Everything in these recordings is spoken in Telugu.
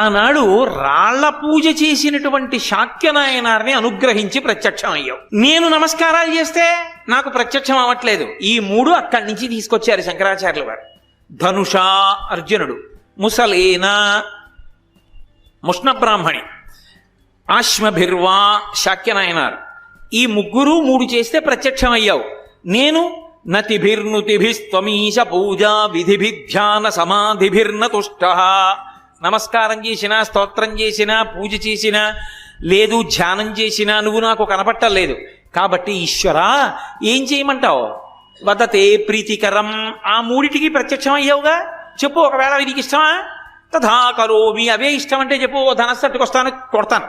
ఆనాడు రాళ్ళ పూజ చేసినటువంటి శాక్యనాయనారిని అనుగ్రహించి ప్రత్యక్షం అయ్యావు. నేను నమస్కారాలు చేస్తే నాకు ప్రత్యక్షం అవ్వట్లేదు. ఈ మూడు అక్కడి నుంచి తీసుకొచ్చారు శంకరాచార్యులు వారు ధనుష అర్జునుడు ముసలేన ముష్ణ బ్రాహ్మణి ఆశ్మభిర్వా శాక్యనాయనారు. ఈ ముగ్గురు మూడు చేస్తే ప్రత్యక్షమయ్యావు నేను నతిభిర్నుతిభిస్త్వమీశ పూజా విధిభిధ్యాన సమాధిభిర్న తుష్ట. నమస్కారం చేసినా స్తోత్రం చేసినా పూజ చేసినా లేదు ధ్యానం చేసినా నువ్వు నాకు కనపట్టలేదు. కాబట్టి ఈశ్వరా ఏం చేయమంటావు? వదతే ప్రీతికరం. ఆ మూడిటికి ప్రత్యక్షం అయ్యావుగా చెప్పు ఒకవేళ నీకు ఇష్టమా? తథా కరోమి అవే ఇష్టం అంటే చెప్పు ఓ ధనస్సు అట్టుకొస్తాను కొడతాను.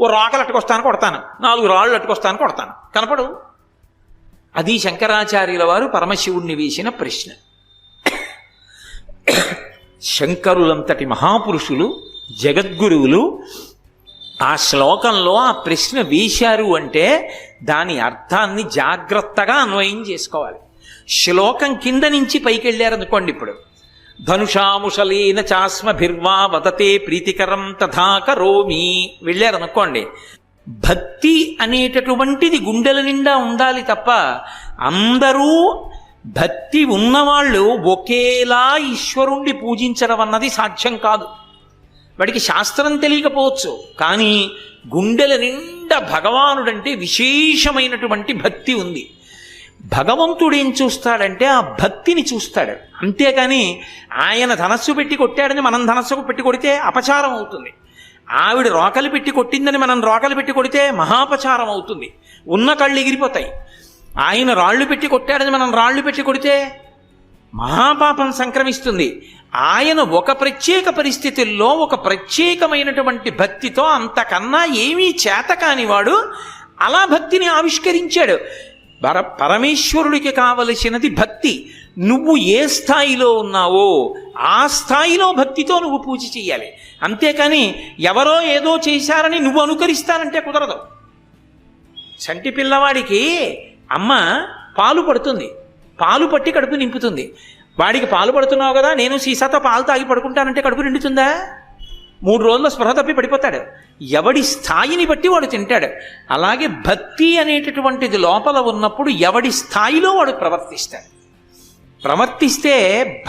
ఓ రాకలు అట్టుకొస్తాను కొడతాను. నాలుగు రాళ్ళు అట్టుకొస్తాను కొడతాను. కనపడు? అది శంకరాచార్యుల వారు పరమశివుణ్ణి వేసిన ప్రశ్న. శంకరులంతటి మహాపురుషులు జగద్గురువులు ఆ శ్లోకంలో ఆ ప్రశ్న వేశారు అంటే దాని అర్థాన్ని జాగ్రత్తగా అన్వయం చేసుకోవాలి. శ్లోకం కింద నుంచి పైకి వెళ్ళారనుకోండి ఇప్పుడు. ధనుషాముషలీన చాస్మభిర్వా వదతే ప్రీతికరం తథా కరోమి వెళ్ళారనుకోండి. భక్తి అనేటటువంటిది గుండెల నిండా ఉండాలి తప్ప అందరూ భక్తి ఉన్నవాళ్ళు ఒకేలా ఈశ్వరుణ్ణి పూజించడం అన్నది సాధ్యం కాదు. వాడికి శాస్త్రం తెలియకపోవచ్చు కానీ గుండెల నిండా భగవానుడంటే విశేషమైనటువంటి భక్తి ఉంది. భగవంతుడు ఏం చూస్తాడంటే ఆ భక్తిని చూస్తాడు. అంతేకాని ఆయన ధనస్సు పెట్టి కొట్టాడని మనం ధనస్సుకు పెట్టి కొడితే అపచారం అవుతుంది. ఆవిడ రోకలు పెట్టి కొట్టిందని మనం రోకలు పెట్టి కొడితే మహాపచారం అవుతుంది. ఉన్న కళ్ళు ఎగిరిపోతాయి. ఆయన రాళ్ళు పెట్టి కొట్టాడని మనం రాళ్ళు పెట్టి కొడితే మహాపాపం సంక్రమిస్తుంది. ఆయన ఒక ప్రత్యేక పరిస్థితుల్లో ఒక ప్రత్యేకమైనటువంటి భక్తితో అంతకన్నా ఏమీ చేత కానివాడు అలా భక్తిని ఆవిష్కరించాడు. పర పరమేశ్వరుడికి కావలసినది భక్తి. నువ్వు ఏ స్థాయిలో ఉన్నావో ఆ స్థాయిలో భక్తితో నువ్వు పూజ చేయాలి అంతేకాని ఎవరో ఏదో చేశారని నువ్వు అనుకరిస్తానంటే కుదరదు. చంటి పిల్లవాడికి అమ్మ పాలు పడుతుంది. పాలు పట్టి కడుపు నింపుతుంది. వాడికి పాలు పడుతున్నావు కదా నేను సీసాతో పాలు తాగి పడుకుంటానంటే కడుపు నిండుతుందా? మూడు రోజుల స్పృహ తప్పి పడిపోతాడు. ఎవడి స్థాయిని బట్టి వాడు తింటాడు. అలాగే భక్తి అనేటటువంటిది లోపల ఉన్నప్పుడు ఎవడి స్థాయిలో వాడు ప్రవర్తిస్తాడు. ప్రవర్తిస్తే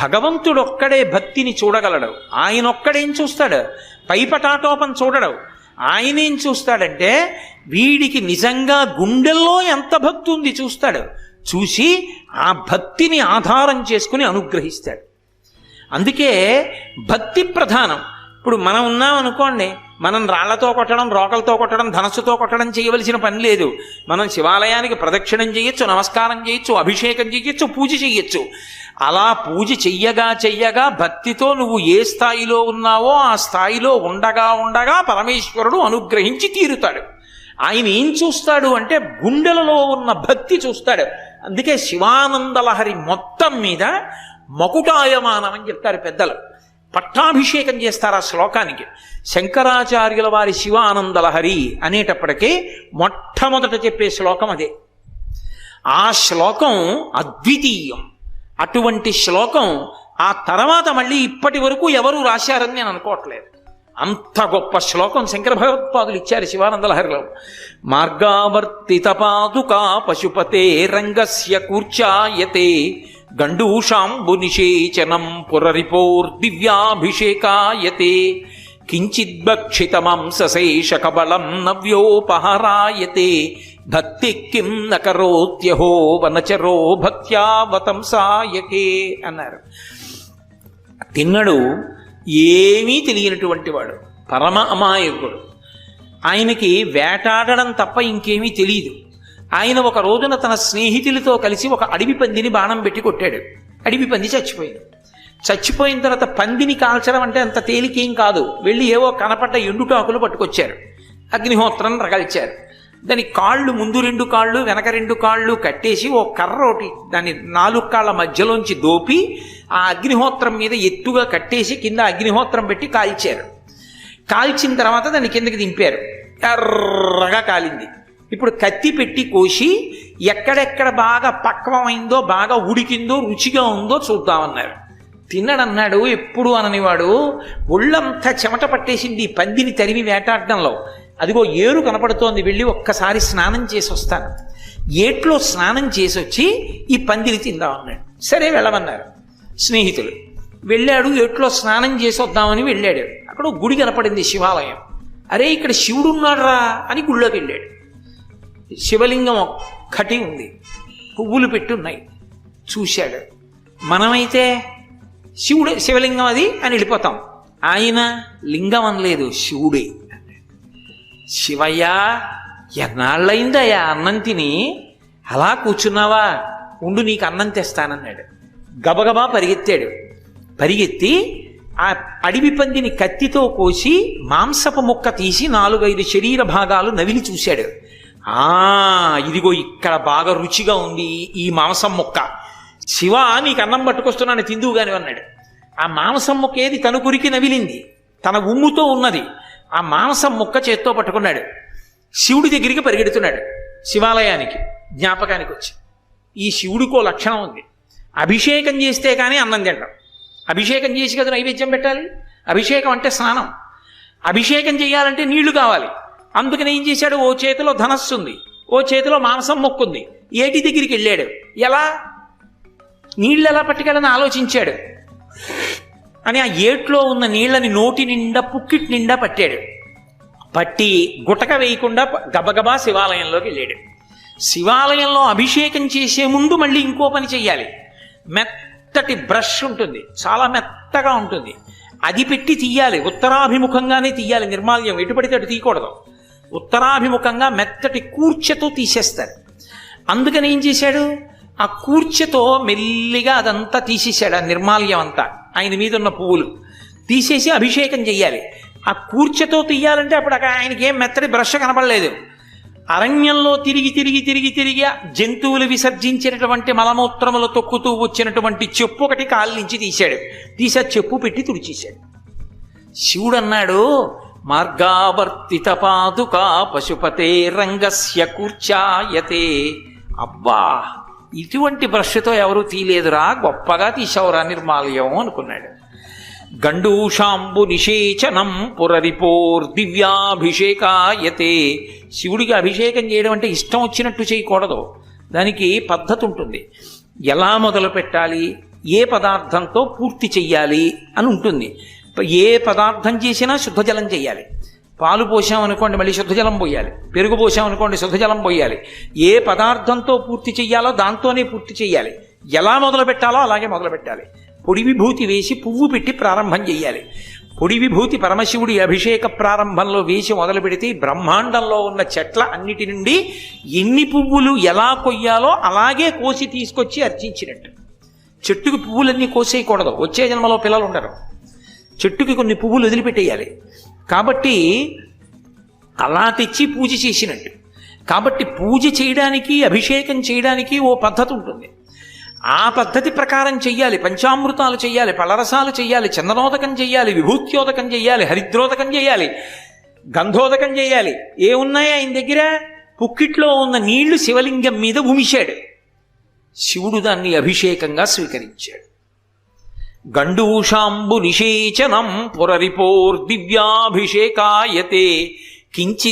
భగవంతుడొక్కడే భక్తిని చూడగలడు. ఆయన ఒక్కడేం చూస్తాడు? పైపటాటోపం చూడడు. ఆయన ఏం చూస్తాడంటే వీడికి నిజంగా గుండెల్లో ఎంత భక్తి ఉంది చూస్తాడు. చూసి ఆ భక్తిని ఆధారం చేసుకుని అనుగ్రహిస్తాడు. అందుకే భక్తి ప్రధానం. ఇప్పుడు మనం ఉన్నాం అనుకోండి మనం రాళ్ళతో కొట్టడం రోకలతో కొట్టడం ధనస్సుతో కొట్టడం చేయవలసిన పని లేదు. మనం శివాలయానికి ప్రదక్షిణం చేయొచ్చు నమస్కారం చేయొచ్చు అభిషేకం చేయొచ్చు పూజ చేయొచ్చు. అలా పూజ చెయ్యగా చెయ్యగా భక్తితో నువ్వు ఏ స్థాయిలో ఉన్నావో ఆ స్థాయిలో ఉండగా ఉండగా పరమేశ్వరుడు అనుగ్రహించి తీరుతాడు. ఆయన ఏం చూస్తాడు అంటే గుండెలలో ఉన్న భక్తి చూస్తాడు. అందుకే శివానందలహరి మొత్తం మీద మకుటాయమానం అని చెప్తారు పెద్దలు. పట్టాభిషేకం చేస్తారు ఆ శ్లోకానికి? శంకరాచార్యుల వారి శివానందలహరి అనేటప్పటికీ మొట్టమొదట చెప్పే శ్లోకం అదే. ఆ శ్లోకం అద్వితీయం. అటువంటి శ్లోకం ఆ తర్వాత మళ్ళీ ఇప్పటి వరకు ఎవరు రాశారని నేను అనుకోవట్లేదు. అంత గొప్ప శ్లోకం శంకర భగవత్పాదులు ఇచ్చారు శివానందలహరిలో. మార్గావర్తిత పాదుకా పశుపతే రంగస్య కూర్చాయతే గండూషాంబు నిషేచనం పురరిపోర్దివ్యాభిషేకాయతే. కించిద్భక్షితమంశేష కబలం నవ్యోపహరాయతే. భక్తి కిం నకరోత్యహో వనచరో భక్త్యావతంసాయకే అన్నారు. తిన్నడు ఏమీ తెలియనటువంటి వాడు పరమ అమాయకుడు. ఆయనకి వేటాడడం తప్ప ఇంకేమీ తెలియదు ఆయన ఒక రోజున తన స్నేహితులతో కలిసి ఒక అడవి పందిని బాణం పెట్టి కొట్టాడు. అడవి పంది చచ్చిపోయింది. చచ్చిపోయిన తర్వాత పందిని కాల్చడం అంటే అంత తేలికేం కాదు. వెళ్ళి ఏవో కనపడ్డ ఎండుటాకులు పట్టుకొచ్చారు. అగ్నిహోత్రం రగల్చారు. దాని కాళ్ళు ముందు రెండు కాళ్ళు వెనక రెండు కాళ్ళు కట్టేసి ఓ కర్ర ఒకటి దాని నాలుగు కాళ్ళ మధ్యలోంచి దోపి ఆ అగ్నిహోత్రం మీద ఎత్తుగా కట్టేసి కింద అగ్నిహోత్రం పెట్టి కాల్చారు. కాల్చిన తర్వాత దాన్ని కిందకి దింపారు. ఎర్రగా కాలింది. ఇప్పుడు కత్తి పెట్టి కోసి ఎక్కడెక్కడ బాగా పక్వమైందో బాగా ఉడికిందో రుచిగా ఉందో చూద్దామన్నారు. తిన్నడన్నాడు ఎప్పుడు అననివాడు. ఒళ్ళంతా చెమట పట్టేసింది పందిని తరిమి వేటాడడంలో. అదిగో ఏరు కనపడుతోంది వెళ్ళి ఒక్కసారి స్నానం చేసి వస్తాను. ఏట్లో స్నానం చేసి వచ్చి ఈ పందిరి తిందాం అన్నాడు. సరే వెళ్ళమన్నారు. స్నేహితులు వెళ్ళాడు ఏట్లో స్నానం చేసి వద్దామని వెళ్ళాడు. అక్కడ ఒక గుడి కనపడింది శివాలయం. అరే ఇక్కడ శివుడున్నాడురా అని గుళ్ళోకి వెళ్ళాడు. శివలింగం ఒక్కటి ఉంది. పువ్వులు పెట్టున్నాయి చూశాడు. మనమైతే శివుడే శివలింగం అది అని వెళ్ళిపోతాం. ఆయన లింగం అనలేదు శివుడే. శివయ్య ఎన్నాళ్ళయిందయ్యా అన్నం తిని? అలా కూర్చున్నావా? ఉండు నీకు అన్నం తెస్తానన్నాడు. గబగబా పరిగెత్తాడు. పరిగెత్తి ఆ అడవి పందిని కత్తితో కోసి మాంసపు ముక్క తీసి నాలుగైదు శరీర భాగాలు నవిలి చూశాడు. ఆ ఇదిగో ఇక్కడ బాగా రుచిగా ఉంది ఈ మాంసం ముక్క. శివ నీకు అన్నం పట్టుకొస్తున్నాను తిందువు గాని అన్నాడు ఆ మాంసం ముక్క ఏది? తన గురికి నవిలింది. తన ఉమ్ముతో ఉన్నది. ఆ మాంసం ముక్క చేత్తో పట్టుకున్నాడు. శివుడి దగ్గరికి పరిగెడుతున్నాడు. శివాలయానికి జ్ఞాపకానికి వచ్చి. ఈ శివుడికో లక్షణం ఉంది. అభిషేకం చేస్తే కానీ అన్నం తినడం. అభిషేకం చేసి కదా నైవేద్యం పెట్టాలి? అభిషేకం అంటే స్నానం. అభిషేకం చేయాలంటే నీళ్ళు కావాలి. అందుకని ఏం చేశాడు? ఓ చేతిలో ధనస్సు ఉంది. ఓ చేతిలో మాంసం మొక్కుంది ఏటి దగ్గరికి వెళ్ళాడు. ఎలా? నీళ్ళు ఎలా పట్టుకెళ్ళని ఆలోచించాడు. అని ఆ ఏట్లో ఉన్న నీళ్ళని నోటి నిండా పుక్కిటి నిండా పట్టాడు. పట్టి గుటక వేయకుండా గబగబా శివాలయంలోకి వెళ్ళాడు. శివాలయంలో అభిషేకం చేసే ముందు మళ్ళీ ఇంకో పని చెయ్యాలి. మెత్తటి బ్రష్ ఉంటుంది. చాలా మెత్తగా ఉంటుంది. అది పెట్టి తీయాలి. ఉత్తరాభిముఖంగానే తీయాలి. నిర్మాల్యం ఎటు పడితే అటు తీయకూడదు. ఉత్తరాభిముఖంగా మెత్తటి కూర్చెతో తీసేస్తారు. అందుకని ఏం చేశాడు? ఆ కూర్చెతో మెల్లిగా అదంతా తీసేశాడు ఆ నిర్మాల్యం అంతా ఆయన మీద ఉన్న పువ్వులు. తీసేసి అభిషేకం చెయ్యాలి. ఆ కూర్చతో తీయాలంటే అప్పుడు అక్కడ ఆయనకి ఏం మెత్తడి బ్రష్ కనపడలేదు. అరణ్యంలో తిరిగి తిరిగి తిరిగి తిరిగి జంతువులు విసర్జించినటువంటి మలమూత్రములు తొక్కుతూ వచ్చినటువంటి చెప్పు ఒకటి కాళ్ళ నుంచి తీశాడు. తీసి ఆ చెప్పు పెట్టి తుడిచేశాడు. శివుడు అన్నాడు మార్గావర్తిత పాదుకా పశుపతే రంగస్య కూర్చాయతే. అబ్బా! ఇటువంటి బ్రష్తో ఎవరు తీలేదురా గొప్పగా తీసావురా నిర్మాల్యం అనుకున్నాడు. గండూషాంబు నిషేచనం పురరిపోర్ దివ్యాభిషేకాయతే. శివుడికి అభిషేకం చేయడం అంటే ఇష్టం వచ్చినట్టు చేయకూడదు. దానికి పద్ధతి ఉంటుంది. ఎలా మొదలు పెట్టాలి? ఏ పదార్థంతో పూర్తి చెయ్యాలి అని ఉంటుంది. ఏ పదార్థం చేసినా శుద్ధ జలం చేయాలి పాలు పోసామనుకోండి మళ్ళీ శుద్ధ జలం పోయాలి. పెరుగు పోసామనుకోండి శుద్ధ జలం పోయాలి. ఏ పదార్థంతో పూర్తి చెయ్యాలో దాంతోనే పూర్తి చెయ్యాలి. ఎలా మొదలు పెట్టాలో అలాగే మొదలు పెట్టాలి. పొడి విభూతి వేసి పువ్వు పెట్టి ప్రారంభం చెయ్యాలి. పొడి విభూతి పరమశివుడి అభిషేక ప్రారంభంలో వేసి మొదలు పెడితే బ్రహ్మాండంలో ఉన్న చెట్ల అన్నిటి నుండి ఎన్ని పువ్వులు ఎలా కొయ్యాలో అలాగే కోసి తీసుకొచ్చి అర్చించినట్టు. చెట్టుకి పువ్వులన్నీ కోసేయకూడదు. వచ్చే జన్మలో పిల్లలు ఉండరు. చెట్టుకి కొన్ని పువ్వులు వదిలిపెట్టేయాలి. కాబట్టి అలా తెచ్చి పూజ చేసినట్టు. కాబట్టి పూజ చేయడానికి అభిషేకం చేయడానికి ఓ పద్ధతి ఉంటుంది. ఆ పద్ధతి ప్రకారం చెయ్యాలి. పంచామృతాలు చెయ్యాలి పలరసాలు చెయ్యాలి చందనోదకం చెయ్యాలి విభూత్యోదకం చెయ్యాలి హరిద్రోదకం చెయ్యాలి గంధోదకం చేయాలి ఏ ఆయన దగ్గర? పుక్కిట్లో ఉన్న నీళ్ళు శివలింగం మీద ఉమిశాడు. శివుడు దాన్ని అభిషేకంగా స్వీకరించాడు. గండూషాంబునిషేచనం పురరిపోర్దివ్యాభిషేకాయతే. పురరిపోర్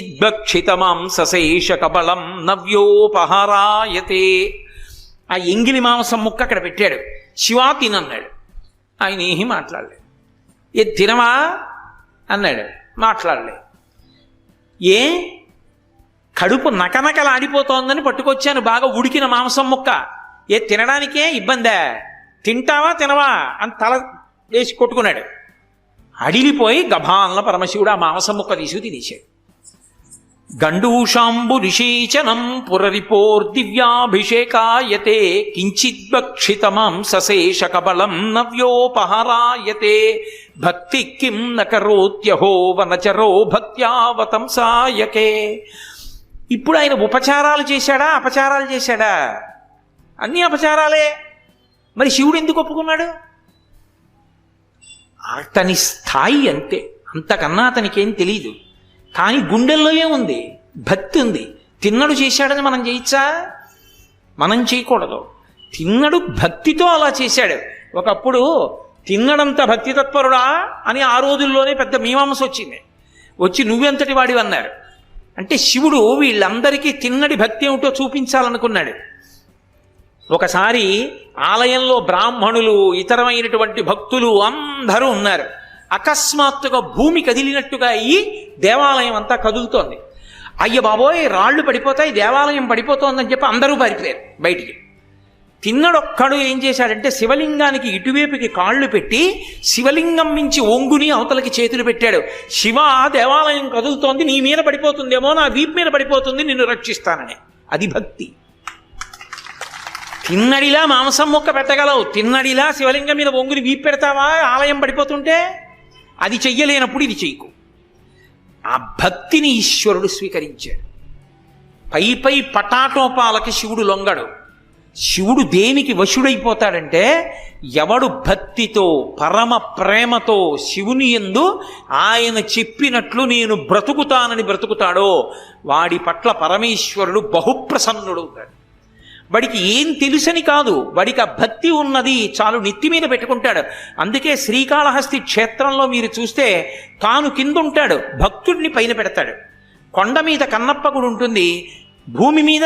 దివ్యాభిషేకాయతే కబలం నవ్యోపహారాయతే. ఆ ఎంగిలి మాంసం ముక్క అక్కడ పెట్టాడు. శివా తినన్నాడు. ఆయన ఏమీ మాట్లాడలేదు. ఏ తినవా? అన్నాడు. మాట్లాడలేదు. ఏ? కడుపు నకనకలాడిపోతోందని పట్టుకొచ్చాను. బాగా ఉడికిన మాంసం ముక్క. ఏ తినడానికే ఇబ్బందా? తింటావా తినవా అని తల వేసి కొట్టుకున్నాడు. అడిలిపోయి గభాన్ల పరమశివుడు ఆ మాంసం ముక్క తీసి తినేశాడు. గండూషాంబు నిషేచనం పురరిపోర్ దివ్యాభిషేకాయతే కించిద్భక్షితమాంసశేష కబలం నవ్యోపహారాయతే భక్తి కిం నకరోత్యహో వనచరో భక్త్యావతంసాయకే ఇప్పుడు ఆయన ఉపచారాలు చేశాడా అపచారాలు చేశాడా? అన్ని అపచారాలే. మరి శివుడు ఎందుకు ఒప్పుకున్నాడు? అతని స్థాయి అంతే. అంతకన్నా అతనికేం తెలియదు కానీ గుండెల్లో ఉంది. భక్తి ఉంది. తిన్నడు చేశాడని మనం చేయొచ్చా మనం చేయకూడదు. తిన్నడు భక్తితో అలా చేశాడు. ఒకప్పుడు తిన్నడంత భక్తి తత్పరుడా అని ఆ రోజుల్లోనే పెద్ద మీమాంస వచ్చింది. వచ్చి నువ్వెంతటి వాడివి అంటే శివుడు వీళ్ళందరికీ తిన్నడి భక్తి ఏమిటో చూపించాలనుకున్నాడు. ఒకసారి ఆలయంలో బ్రాహ్మణులు ఇతరమైనటువంటి భక్తులు అందరూ ఉన్నారు. అకస్మాత్తుగా భూమి కదిలినట్టుగా అయ్యి దేవాలయం అంతా కదులుతోంది. అయ్య బాబోయ్ రాళ్ళు పడిపోతాయి దేవాలయం పడిపోతోందని చెప్పి అందరూ పారిపోయారు బయటికి. తిన్నడొక్కడు ఏం చేశాడంటే శివలింగానికి ఇటువైపుకి కాళ్ళు పెట్టి శివలింగం మించి ఒంగుని అవతలకి చేతులు పెట్టాడు. శివ దేవాలయం కదులుతోంది నీ మీద పడిపోతుందేమో నా వీపు మీద పడిపోతుంది నిన్ను రక్షిస్తానని. అది భక్తి. తిన్నడిలా మాంసం ముక్క పెట్టగలవు. తిన్నడిలా శివలింగం మీద ఒంగుని వీపు పెడతావా? ఆలయం పడిపోతుంటే? అది చెయ్యలేనప్పుడు ఇది చెయ్యకు. ఆ భక్తిని ఈశ్వరుడు స్వీకరించాడు. పై పై పటాటోపాలకి శివుడు లొంగడు. శివుడు దేనికి వశుడైపోతాడంటే ఎవడు భక్తితో పరమ ప్రేమతో శివుని ఎందు ఆయన చెప్పినట్లు నేను బ్రతుకుతానని బ్రతుకుతాడో వాడి పట్ల పరమేశ్వరుడు బహుప్రసన్నుడవుతాడు. వాడికి ఏం తెలుసని కాదు. వాడికి ఆ భక్తి ఉన్నది చాలు నెత్తి మీద పెట్టుకుంటాడు. అందుకే శ్రీకాళహస్తి క్షేత్రంలో మీరు చూస్తే తాను కింద ఉంటాడు భక్తుడిని పైన పెడతాడు. కొండ మీద కన్నప్ప గుడి ఉంటుంది భూమి మీద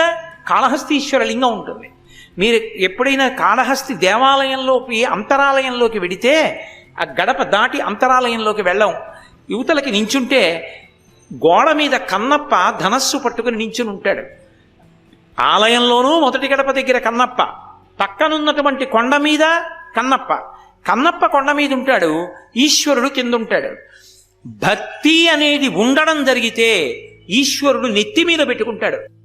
కాళహస్తీశ్వర లింగం ఉంటుంది. మీరు ఎప్పుడైనా కాళహస్తి దేవాలయంలోకి అంతరాలయంలోకి వెడితే ఆ గడప దాటి అంతరాలయంలోకి వెళ్ళం. యువతలకి నించుంటే గోడ మీద కన్నప్ప ధనస్సు పట్టుకుని నించుని ఉంటాడు. ఆలయంలోనూ మొదటి గడప దగ్గర కన్నప్ప. పక్కనున్నటువంటి కొండ మీద కన్నప్ప. కన్నప్ప కొండ మీద ఉంటాడు ఈశ్వరుడు కింద ఉంటాడు భక్తి అనేది ఉండడం జరిగితే ఈశ్వరుడు నెత్తి మీద పెట్టుకుంటాడు.